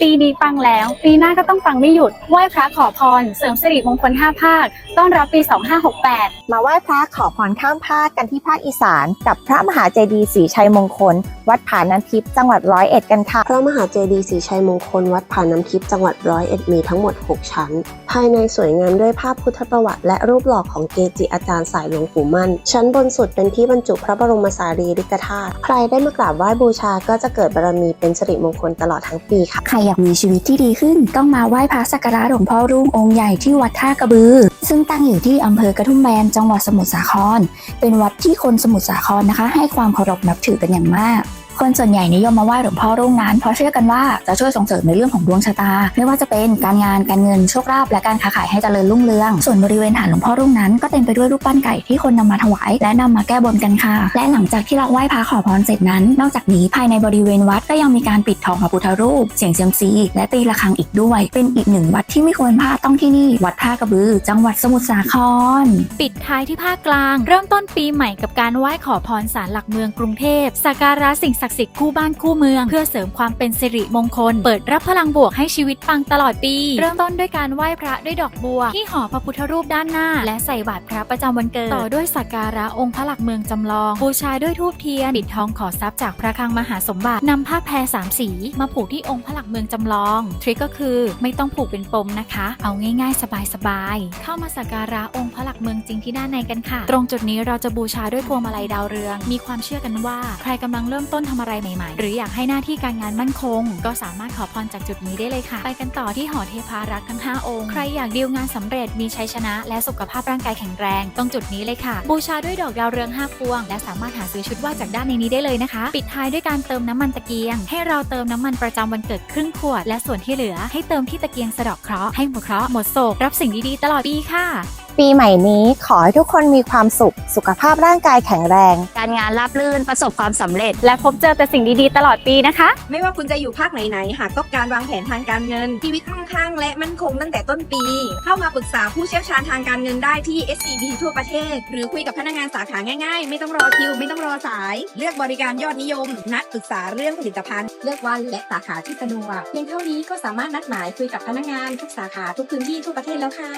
ปีนี้ปังแล้ว ปีหน้าก็ต้องปังไม่หยุดไหว้พระขอพร เสริมสิริมงคล 5 ภาค ต้อนรับปี 2568 มาไหว้พระขอพรข้ามภาคกันที่ภาคอีสาน กับพระมหาเจดีย์ศรีชัยมงคล วัดผานันทิพย์จังหวัดร้อยเอ็ดกันค่ะ พระมหาเจดีย์ศรีชัยมงคล วัดผาน้ำทิพย์จังหวัดร้อยเอ็ดมีทั้งหมด 6 ชั้น ภายในสวยงามด้วยภาพพุทธประวัติ และรูปหล่อของเกจิอาจารย์สายหลวงปู่มั่น ชั้นบนสุดเป็นที่บรรจุพระบรมสารีริกธาตุ ใครได้มากราบไหว้บูชาก็จะเกิดบารมีเป็นสิริมงคลตลอดทั้งปีค่ะ ใครอยากมีชีวิตที่ดีขึ้น ต้องมาไหว้พระสักการะหลวงพ่อรุ่งองค์ใหญ่ที่วัดท่ากระบือ ซึ่งตั้งอยู่ที่อำเภอกระทุ่มแบนจังหวัดสมุทรสาคร เป็นวัดที่คนสมุทรสาครนะคะ ให้ความเคารพนับถือกันอย่างมาก คนส่วนใหญ่นิยมมาไหว้หลวงพ่อรุ่งนั้นเพราะเชื่อกันว่าจะช่วยส่งเสริมในเรื่องของดวงชะตา ไม่ว่าจะเป็นการงานการเงินโชคลาภและการค้าขายให้เจริญรุ่งเรือง ส่วนบริเวณฐานหลวงพ่อรุ่งนั้น ก็เต็มไปด้วยรูปปั้นไก่ที่คนนำมาถวาย และนำมาแก้บนกันค่ะ และหลังจากที่เราไหว้พระขอพรเสร็จนั้น นอกจากนี้ภายในบริเวณวัดก็ยังมีการปิดทองพระพุทธรูป เสียงเซียมซีและตีระฆังอีกด้วย เป็นอีกหนึ่งวัดที่ไม่ควรพลาดต้องที่นี่ วัดท่ากระบือ จังหวัดสมุทรสาคร ปิดท้ายที่ภาคกลาง เริ่มต้นปีใหม่กับการไหว้ขอพรศาลหลักเมืองกรุงเทพสักการะสิ่งศักดิ์สิทธิ์คู่บ้านคู่เมือง เพื่อเสริมความเป็นสิริมงคล เปิดรับพลังบวกให้ชีวิตปังตลอดปี เริ่มต้นด้วยการไหว้พระด้วยดอกบัว ที่หอพระพุทธรูปด้านหน้า และใส่บาตรพระประจำวันเกิด ต่อด้วยสักการะองค์พระหลักเมืองจำลอง บูชาด้วยธูปเทียนปิดทองขอทรัพย์จากพระคลังมหาสมบัตินำผ้าแพรสามสี มาผูกที่องค์พระหลักเมืองจำลองทริคก็คือไม่ต้องผูกเป็นปมนะคะ เอาง่ายๆ สบายๆเข้ามาสักการะองค์พระหลักเมืองจริงที่ด้านในกันค่ะ ตรงจุดนี้เราจะบูชาด้วยพวงมาลัยดาวเรือง มีความเชื่อกันว่า ใครกำลังเริ่มต้นทำอะไรใหม่ ๆ หรืออยากให้หน้าที่การงานมั่นคง ก็สามารถขอพรจากจุดนี้ได้เลยค่ะ ไปกันต่อที่หอเทพารักษ์ทั้ง 5 องค์ ใครอยากดีลงานสำเร็จมีชัยชนะ และสุขภาพร่างกายแข็งแรงตรงจุดนี้เลยค่ะ บูชาด้วยดอกดาวเรือง 5 พวง และสามารถหาซื้อชุดว่าจากด้านในนี้ได้เลยนะคะ ปิดท้ายด้วยการเติมน้ำมันตะเกียง ให้เราเติมน้ำมันประจำวันเกิดครึ่งขวด และส่วนที่เหลือให้เติมที่ตะเกียงสะดอกเคราะห์ให้หมดเคราะห์หมดโศกรับสิ่งดีๆตลอดปีค่ะ ปีใหม่นี้ขอให้ทุกคนมีความสุข สุขภาพร่างกายแข็งแรง การงานราบรื่นประสบความสำเร็จ และพบเจอแต่สิ่งดีๆ ตลอดปีนะคะ ไม่ว่าคุณจะอยู่ภาคไหนๆ หากต้องการวางแผนทางการเงินชีวิตมั่งคั่งและมั่นคงตั้งแต่ต้นปี เข้ามาปรึกษาผู้เชี่ยวชาญทางการเงินได้ที่ SCB ทั่วประเทศ หรือคุยกับพนักงานสาขาง่ายๆ ไม่ต้องรอคิว ไม่ต้องรอสาย เลือกบริการยอดนิยม นัดปรึกษาเรื่องผลิตภัณฑ์ เลือกวันและสาขาที่สะดวกเพียงเท่านี้ก็สามารถนัดหมายคุยกับพนักงานทุกสาขาทุกพื้นที่ทั่วประเทศแล้วค่ะ